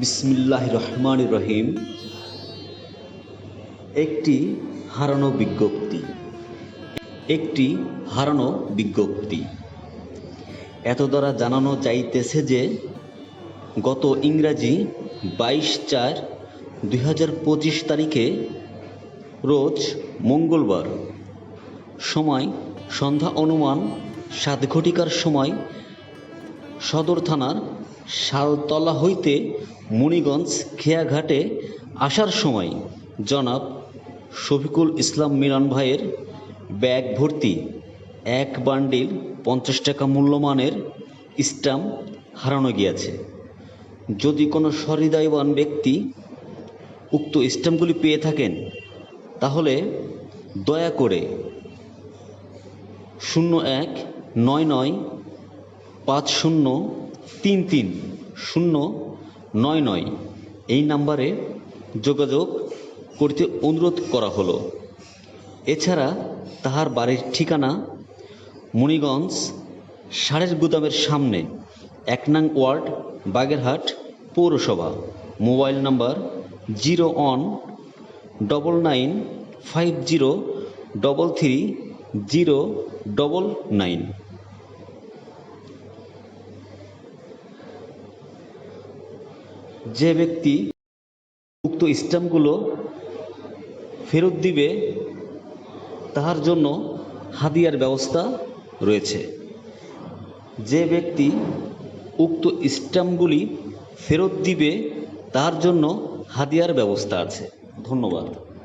বিসমিল্লাহ রহমান রহিম। একটি হারানো বিজ্ঞপ্তি। একটি হারানো বিজ্ঞপ্তি। এত দ্বারা জানানো যাইতেছে যে, গত ইংরাজি বাইশ চার দুই তারিখে রোজ মঙ্গলবার সময় সন্ধ্যা অনুমান সাত ঘটিকার সময় সদর থানার শালতলা হইতে মুনিগঞ্জ খেয়াঘাটে আসার সময় জনাব শফিকুল ইসলাম মিলন ভাইয়ের ব্যাগ ভর্তি এক বান্ডিল পঞ্চাশ টাকা মূল্যমানের স্ট্যাম্প হারানো গিয়াছে। যদি কোনো সহৃদয়বান ব্যক্তি উক্ত স্ট্যাম্পগুলি পেয়ে থাকেন, তাহলে দয়া করে শূন্য এক নয় নয় পাঁচ শূন্য তিন তিন শূন্য নয় নয় এই নাম্বারে যোগাযোগ করতে অনুরোধ করা হলো। এছাড়া তাহার বাড়ির ঠিকানা মুনিগঞ্জ সারের গুদামের সামনে এক নং ওয়ার্ড, বাগেরহাট পৌরসভা। Mobile number zero one double nine five zero double three zero double nine. যে ব্যক্তি উক্ত স্ট্যাম্পগুলো ফেরত দিবে, তাহার জন্য হাদিয়ার ব্যবস্থা রয়েছে। যে ব্যক্তি উক্ত স্ট্যাম্পগুলি ফেরত দিবে তার জন্য হাদিয়ার ব্যবস্থা আছে। ধন্যবাদ।